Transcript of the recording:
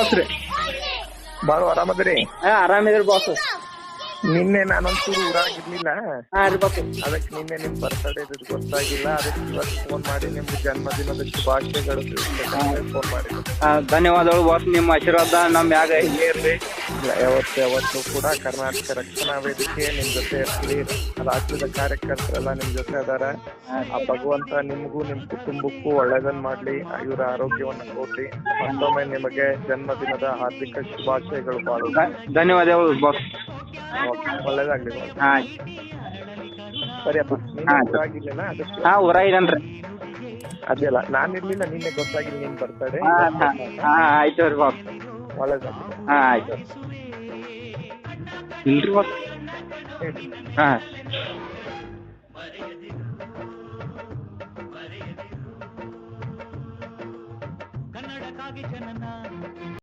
Boss ರೀ ಬಾಳು ಆರಾಮದ್ರಿ ಹಾ ಆರಾಮಿದ್ರಿ ಬಾಸ್ ನಿನ್ನೆ ನಾನೊಂಚೂರು ಊರಾಗಿರ್ಲಿಲ್ಲ. ಅದಕ್ಕೆ ನಿನ್ನೆ ನಿಮ್ ಬರ್ತಡೇ ಗೊತ್ತಾಗಿಲ್ಲ. ಅದಕ್ಕೆ ಇವತ್ತು ಫೋನ್ ಮಾಡಿ ನಿಮ್ಗೆ ಜನ್ಮದಿನದ ಶುಭಾಶಯಗಳು ಫೋನ್ ಮಾಡಿ ಧನ್ಯವಾದಗಳು ಬಾಸ್ ನಿಮ್ಮ ಆಶೀರ್ವಾದ ನಮ್ ಯಾಗ ಹಿಂಗೆ ಇರ್ಲಿ. ಯಾವತ್ತು ಯಾವತ್ತು ಕೂಡ ಕರ್ನಾಟಕ ರಕ್ಷಣಾ ವೇದಿಕೆ ನಿಮ್ ಜೊತೆ ಇರ್ಲಿ. ರಾಜ್ಯದ ಕಾರ್ಯಕರ್ತರೆಲ್ಲ ನಿಮ್ ಜೊತೆ ಅದಾರ ಆ ಭಗವಂತ ನಿಮ್ಗೂ ನಿಮ್ ಕುಟುಂಬಕ್ಕೂ ಒಳ್ಳೇದನ್ ಮಾಡ್ಲಿ. ಇವರ ಆರೋಗ್ಯವನ್ನ ಕೊಡ್ಲಿ. ಮತ್ತೊಮ್ಮೆ ನಿಮಗೆ ಜನ್ಮದಿನದ ಹಾರ್ದಿಕ ಶುಭಾಶಯಗಳು ಬಾಳು. ಧನ್ಯವಾದಗಳು ಬಾಸ್ ಒಳ್ಳೇದಾಗ್ಲಿ. ಹಾ. ಸರಿಯಪ್ಪ ಹಾ. ಊರಾಗಿರ್ಲಿಲ್ಲ ಅದಕ್ಕೆ ಅದೆಲ್ಲ ನಾನ್ ಇರ್ಲಿಲ್ಲ ನಿನ್ನೆ ಗೊತ್ತಾಗಿಲ್ಲ ನೀನ್ ಬರ್ತಾರೆ ಹಾ ಹಾ ಆಯ್ತು ರೀ ಬಾಸ್ ಒಳ್ಳೇದಾಗ್ಲಿ. ಹಾ ಆಯ್ತು. ಇಲ್ರಿ ಹೇಳಿ. ಹಾ. ಕನ್ನಡಕ್ಕಾಗಿ ಜನನ